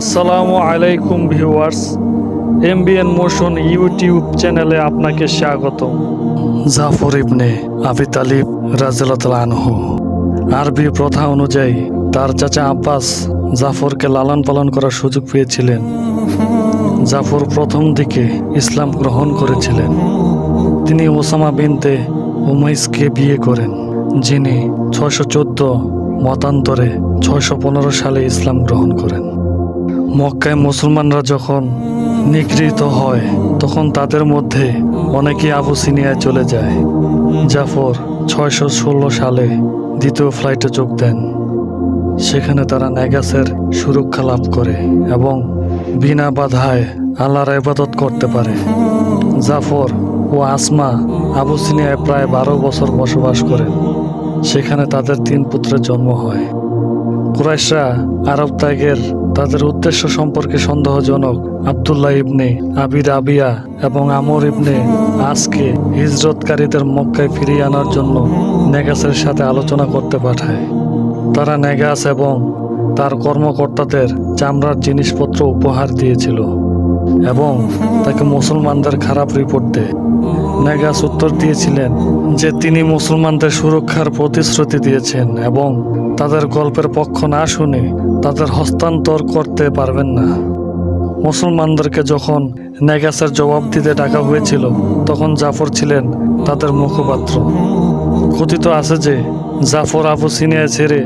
আসসালামু আলাইকুম viewers, MBN motion YouTube চ্যানেলে আপনাকে স্বাগত জাফর ইবনে আবি তালিব আনহু। আরবি প্রথা অনুযায়ী তার চাচা আব্বাস জাফরকে লালন পালন করার সুযোগ পেয়েছিলেন। জাফর প্রথম দিকে ইসলাম গ্রহণ করেছিলেন। তিনি ওসামা বিনতে উমাইসকে বিয়ে করেন, যিনি ছয়শো চোদ্দ মতান্তরে ছয়শো পনেরো সালে ইসলাম গ্রহণ করেন। মক্কায় মুসলমানরা যখন নিগৃহীত হয়, তখন তাদের মধ্যে অনেকে আবুসিনিয়ায় চলে যায়। জাফর ছয়শো ষোলো সালে দ্বিতীয় ফ্লাইটে যোগ দেন। সেখানে তারা নেগাসের সুরক্ষা লাভ করে এবং বিনা বাধায় আল্লাহর ইবাদত করতে পারে। জাফর ও আসমা আবুসিনিয়ায় প্রায় বারো বছর বসবাস করেন। সেখানে তাদের তিন পুত্রের জন্ম হয়। কুরাইশরা আরব ত্যাগের তাদের উদ্দেশ্য সম্পর্কে সন্দেহজনক। আবদুল্লাহ ইবনে আবির আবিয়া এবং আমর ইবনে আজকে হিজরতকারীদের মক্কায় ফিরিয়ে আনার জন্য নেগাসের সাথে আলোচনা করতে পাঠায়। তারা নেগাস এবং তার কর্মকর্তাদের চামড়ার জিনিসপত্র উপহার দিয়েছিল এবং তাকে মুসলমানদের খারাপ রিপোর্ট দেয়। নেগাস উত্তর দিয়েছিলেন যে তিনি মুসলমানদের সুরক্ষার প্রতিশ্রুতি দিয়েছেন এবং তাদের গল্পের পক্ষ না শুনে তাদের হস্তান্তর করতে পারবেন না। মুসলমানদেরকে যখন নেগাসের জবাব দিতে ডাকা হয়েছিল, তখন জাফর ছিলেন তাদের মুখপাত্র। কথিত আছে যে জাফর আবু সিনিয়া ছেড়ে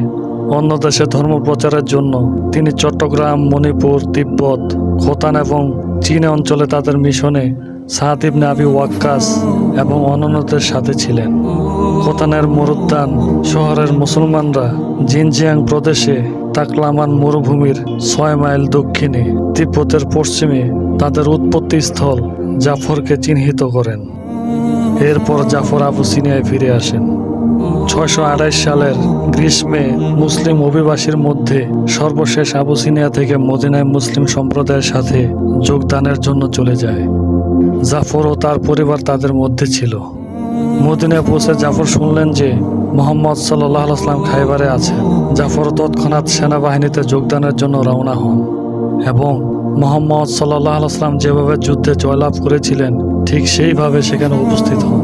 অন্য দেশে ধর্ম প্রচারের জন্য তিনি চট্টগ্রাম, মণিপুর, তিব্বত খোতান এবং চীন অঞ্চলে তাদের মিশনে সাদ ইবনে আবি ওয়াক্কাস এবং অন্যান্যদের সাথে ছিলেন। খোতানের মরুদ্যান শহরের মুসলমানরা জিনজিয়াং প্রদেশে তাকলামান মরুভূমির ছয় মাইল দক্ষিণে, তিব্বতের পশ্চিমে তাদের উৎপত্তি স্থল জাফরকে চিহ্নিত করেন। এরপর জাফর আবু সিনিয়ায় ফিরে আসেন। ছয়শো সালের গ্রীষ্মে মুসলিম অভিবাসীর মধ্যে সর্বশেষ আবুসিনিয়া থেকে মদিনায় মুসলিম সম্প্রদায়ের সাথে যোগদানের জন্য চলে যায়। জাফর ও তার পরিবার তাদের মধ্যে ছিল। মদিনায় পৌঁছে জাফর শুনলেন যে মোহাম্মদ সাল্লাহ আসলাম খাইবারে আছেন জাফর তৎক্ষণাৎ সেনাবাহিনীতে যোগদানের জন্য রওনা হন এবং মোহাম্মদ সাল্লাহ আসলাম যেভাবে যুদ্ধে জয়লাভ করেছিলেন, ঠিক সেইভাবে সেখানে উপস্থিত হন।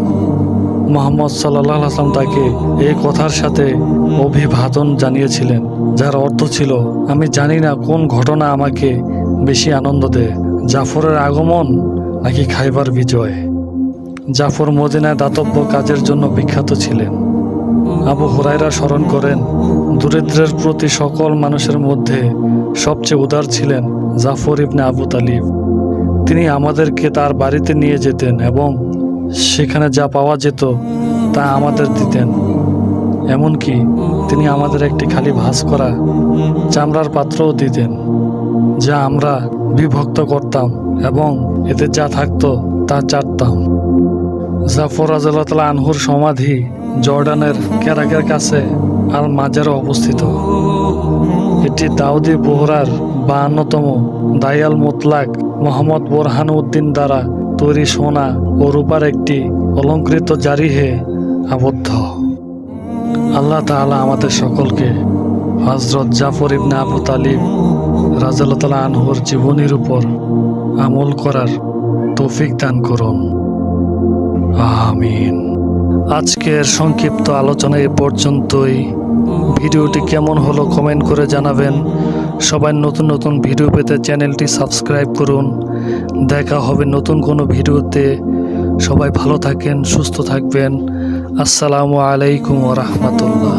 মোহাম্মদ সাল্লাহ আসলাম তাকে এই কথার সাথে অভিবাদন জানিয়েছিলেন, যার অর্থ ছিল, আমি জানি না কোন ঘটনা আমাকে বেশি আনন্দ দেয়, জাফরের আগমন নাকি খাইবার বিজয়? জাফর মদিনায় দাতব্য কাজের জন্য বিখ্যাত ছিলেন। আবু হুরাইরা স্মরণ করেন, দরিদ্রের প্রতি সকল মানুষের মধ্যে সবচেয়ে উদার ছিলেন জাফর ইবনে আবু তালিব। তিনি আমাদেরকে তার বাড়িতে নিয়ে যেতেন এবং সেখানে যা পাওয়া যেত, তা আমাদের দিতেন। এমনকি তিনি আমাদের একটি খালি ভাঁজ করা চামড়ার পাত্রও দিতেন, যা আমরা বিভক্ত করতাম এবং এতে যা থাকতো তা চাটতাম। জাফর রাজাল্লাহ আনহুর সমাধি জর্ডানের কেরাকের কাছে আল মাজারে অবস্থিত। এটি দাউদি বোহরার বাহান্নতম দায়াল মোতলাক মোহাম্মদ বোরহান উদ্দিন দ্বারা তৈরি সোনা ও রূপার একটি অলঙ্কৃত জারিহে আবদ্ধ। আল্লাহ তাআলা আমাদের সকলকে হজরত জাফর ইবনে আবু তালিব রাজাল্লাহ আনহুর জীবনীর উপর আমল করার তৌফিক দান করুন। আমিন। আজকের সংক্ষিপ্ত আলোচনা এ পর্যন্তই। ভিডিওটি কেমন হলো কমেন্ট করে জানাবেন। সবাই নতুন নতুন ভিডিও পেতে চ্যানেলটি সাবস্ক্রাইব করুন। দেখা হবে নতুন কোনো ভিডিওতে। সবাই ভালো থাকেন সুস্থ থাকবেন। আসসালামু আলাইকুম রহমতুল্লাহ।